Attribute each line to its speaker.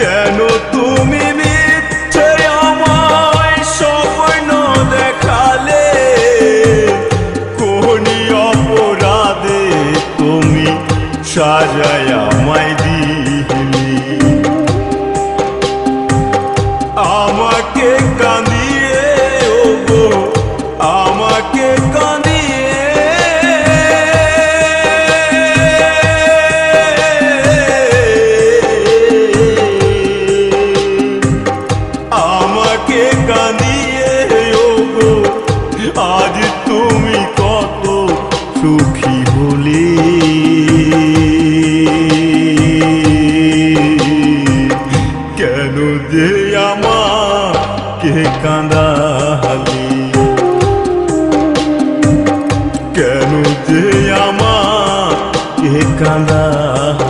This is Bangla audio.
Speaker 1: কেন তুমি মিথ্যে আমায় স্বপ্ন দেখালে? কোন অপরাধে তুমি সাজায় আমায় দিয়ে ওগো আজ তুমি কত সুখী হলে। কেন যে আমাকে কাঁদালি কেন যে আমাকে কাঁদালি